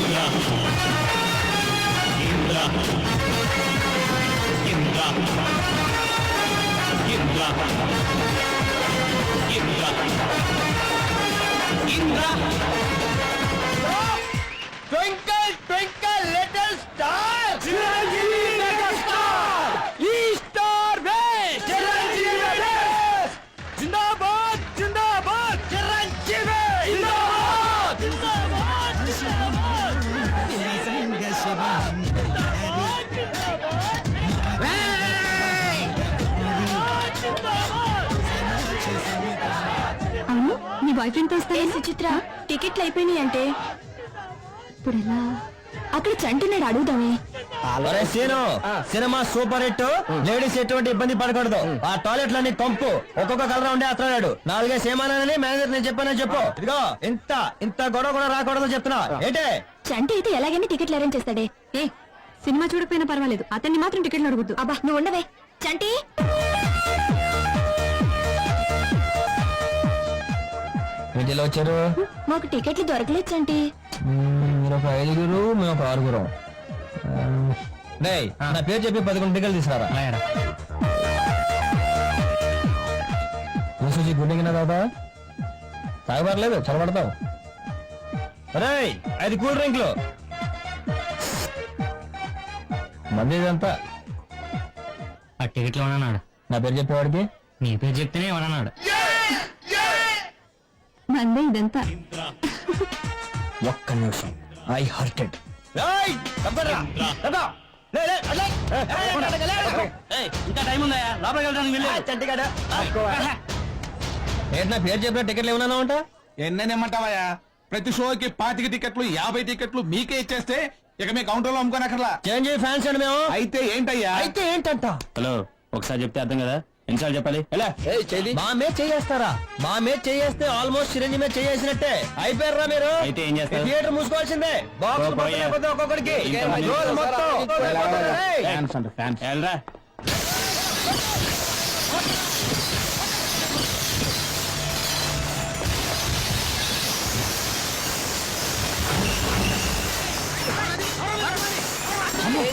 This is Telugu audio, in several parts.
India India India India India అవును నీ బాయ్ ఫ్రెండ్ వస్తాయి సుచిత్ర టికెట్లు అయిపోయినాయి అంటే? ఇప్పుడు ఎలా అక్కడ చంటినాడు అడుగుదామే. అరే Seenu cinema super hit ladies ఎటువంటి ఇబ్బంది పడకూడదు. ఆ టాయిలెట్లోని కంపు. ఒక్కొక్క కలర్ ఉండే అతడాడు నాలుగే సేమానని మేనేజర్ నేను చెప్పానని చెప్పు. ఇదిగో. ఇంత ఇంత గొడవ కూడా రాకూడదు చెప్తున్నా. ఏంటే? చంటి అయితే ఎలాగైనా టికెట్లు అరేంజ్ చేస్తాడే. ఏ సినిమా చూడకపోయినా పర్వాలేదు. అతన్ని మాత్రం టికెట్లు అడుగుద్దు. అబ్బా నువ్వు ఉండవే. చంటి! వీటిలో వచ్చారు? మాకు టికెట్లు దొరకలేదు చంటి. మీరు ఒక ఐదుగురు మేము ఒక ఆరుగురు. డేయ్ నా పేరు చెప్పి పదకొండు టికెట్లు తీసుకురా చూసి గుండె దాదా. తాగబడలేదు చొరబడతావు రేయ్ ఐదు కూల్ డ్రింక్లు. మంది ఇదంతా ఆ టికెట్లు ఇవ్వనన్నాడు. నా పేరు చెప్పేవాడికి? నీ పేరు చెప్తేనే ఇవ్వనన్నాడు. మందే ఇదంతా. ఒక్క నిమిషం. ఐ హర్టెడ్ ఇంకా టైం ఉందా లోపలికి వెళ్ళడానికి నా పేరు చెప్పిన టికెట్లు ఏమన్నా ఉంటా ఎన్నెన్నమంటావయ్యా? ప్రతి షోకి పాతిక టికెట్లు యాభై టికెట్లు మీకే ఇచ్చేస్తే ఇక మీ కౌంటర్లో అమ్ముకోనక్కర్లా. చిరంజీవి ఫ్యాన్స్ అండి మేము. అయితే ఏంటయ్యా? అయితే ఏంటంట? హలో ఒకసారి చెప్తే అర్థం కదా? ఎన్నిసార్లు చెప్పాలి? ఎలా మా మీద చేయేస్తారా? మా మీద చేయేస్తే ఆల్మోస్ట్ చిరంజీవి మీద చేసినట్టే అయిపోయారా మీరు? అయితే ఏం చేస్తారు? థియేటర్ మూసుకోవాల్సిందే. బాక్స్ ఒక్కొక్కడికి. రోజు మొత్తం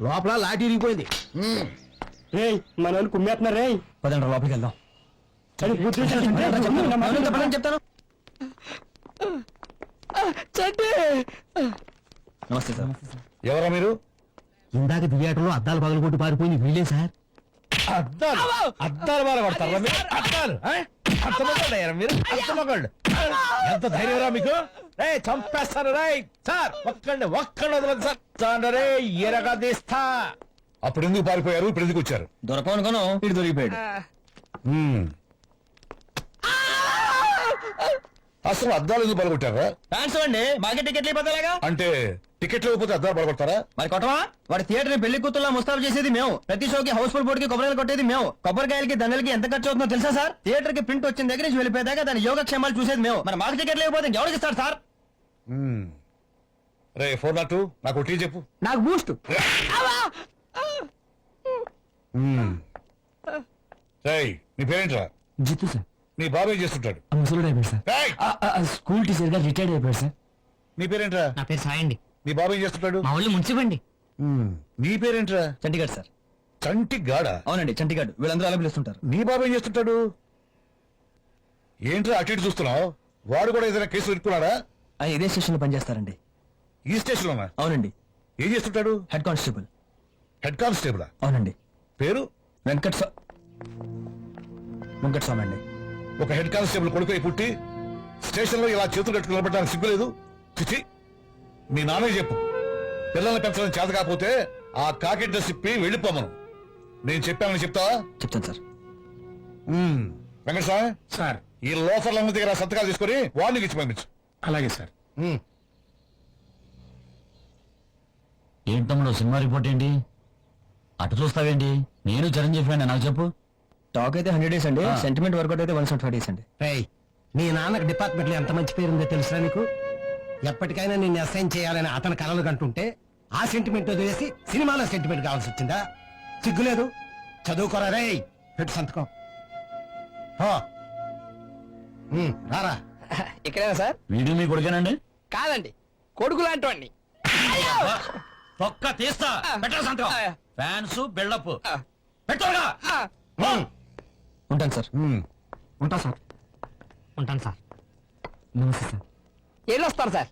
లోపల లాఠీ ఇరిగిపోయింది. మన కుమ్మేస్తున్నారు రే పదండి లోపలికి వెళ్దాం. చెప్తాను. నమస్తే సార్. ఎవరా మీరు? ఇందాక థియేటర్లో అద్దాలు పగలగొట్టి పారిపోయింది వీళ్ళే సార్. అద్దాలు? అద్దాలు బాగా అద్దాలు మగాళ్ళయ్యారా మీరు? ఎంత ధైర్యరా మీకు? రే చంపేస్తాను రే సార్ ఒక్కండి ఒక్కండి వదలదు సార్ చాండి రే ఎరగా తీస్తా. అప్పుడు ఎందుకు పారిపోయారు? ఇప్పుడు ఎందుకు వచ్చారు? దొరకం అనుకోను ఇటు దొరికిపోయాడు. అసలు అద్దాలు ఎందుకు పలగొట్టారా ఫ్యాన్స్ అండి. మాకే టికెట్లు అయిపోతేలాగా అంటే టికెట్లు ఇవ్వకపోతే అద్దాలు పలగొడతారా మరి కొట్టవా వాడి థియేటర్ పెళ్ళి కూతుర్లా ముస్తాబు చేసేది మేము. ప్రతి షోకి హౌస్ఫుల్ బోర్డుకి కొబ్బరికాయలు కొట్టేది మేము. కొబ్బరికాయలకి దండలకి ఎంత ఖర్చు అవుతుందో తెలుసా సార్? థియేటర్కి ప్రింట్ వచ్చిన దగ్గర నుంచి వెళ్ళిపోయేదాకా దాని యోగక్షేమాలు చూసేది మేము. మరి మాకు టికెట్ లేకపోతే ఎవరికి ఇస్తారు సార్? రే ఫోర్ నాట్. నాకు టీ చెప్పు. నాకు బూస్ట్ రేయ్ నీ పేరేంట్రా? జిత్తు సార్. నీ బాబు ఏం చేస్తుంటాడు? ముసలుడు అయిపోయాడు సార్. స్కూల్ టీచర్గా రిటైర్డ్ అయిపోయాడు సార్. నీ పేరేంట్రా? నా పేరు సాయి అండి నీ బాబు ఏం చేస్తుంటాడు? మా ఊళ్ళు మున్సిపండి. నీ పేరేంట్రా? చంటిగఢ్ సార్. చంటి గాడ అవునండి చంటిగఢ్ వీళ్ళందరూ అలా పిలుస్తుంటారు. నీ బాబు ఏం చేస్తుంటాడు? ఏంట్రా అటు ఇటు చూస్తున్నావు? వాడు కూడా ఏదైనా కేసు పెట్టుకున్నాడా? ఆయన ఇదే స్టేషన్లో పనిచేస్తారండి. ఈ స్టేషన్ లోనా అవునండి. ఏం చేస్తుంటాడు? Head constable. Head constable? అవునండి. పేరు? వెంకట్ స్వా- వెంకట్ స్వామి అండి. ఒక హెడ్ కానిస్టేబుల్ కొడుకు పుట్టి స్టేషన్లో ఇలా చేతులు కట్టుకుని నిలబడడానికి సిగ్గులేదు? చిచి మీ నాన్నకి చెప్పు. పిల్లల్ని పెంచడం చేత కాకపోతే ఆ కాకి డ్రెస్ ఇప్పి వెళ్ళిపోమను. నేను చెప్పానని చెప్తావా? చెప్తాను సార్. మ్మ్. వెంకటస్వామి సార్. ఈ లోఫర్లందరి దగ్గర సంతకాలు తీసుకొని వార్నింగ్ ఇచ్చి పంపించు. అలాగే సార్. మ్మ్. ఏం తమ్ముడు సినిమా రిపోర్ట్ ఏంటి? అటు చూస్తావేంటి? నేను చిరంజీవి ఫ్రెండ్ నాకు చెప్పు. టాక్ అయితే హండ్రెడ్ డేస్ అండి. సెంటిమెంట్ వర్కౌట్ అయితే వన్ సెవెంటీ ఫైవ్ డేస్ అండి. రేయ్ మీ నాన్నకి డిపార్ట్మెంట్లో ఎంత మంచి పేరుందో తెలుసా నీకు? ఎప్పటికైనా నిన్ను అసైన్ చేయాలని అతని కలలు కంటుంటే ఆ సెంటిమెంట్ వదిలేసి సినిమాలో సెంటిమెంట్ కావాల్సి వచ్చిందా? సిగ్గులేదు. చదువుకోరా రేయ్ పెట్టు సంతకం. హో. ఉమ్, రారా. ఇక్కడేనా సార్? వీడియో మీ కొడుకేనండి? కాదండి కొడుకు లాంటి ఒక్క తీస్తా. పెట్టరా సంతకం. ఫ్యాన్స్ బిల్డప్ ఆ. పెట్టోగా ఉమ్, ఉంటాను సార్. ఉంటా సార్. ఉంటాను సార్. నమస్తే సార్. వెళ్ళొస్తాను సార్?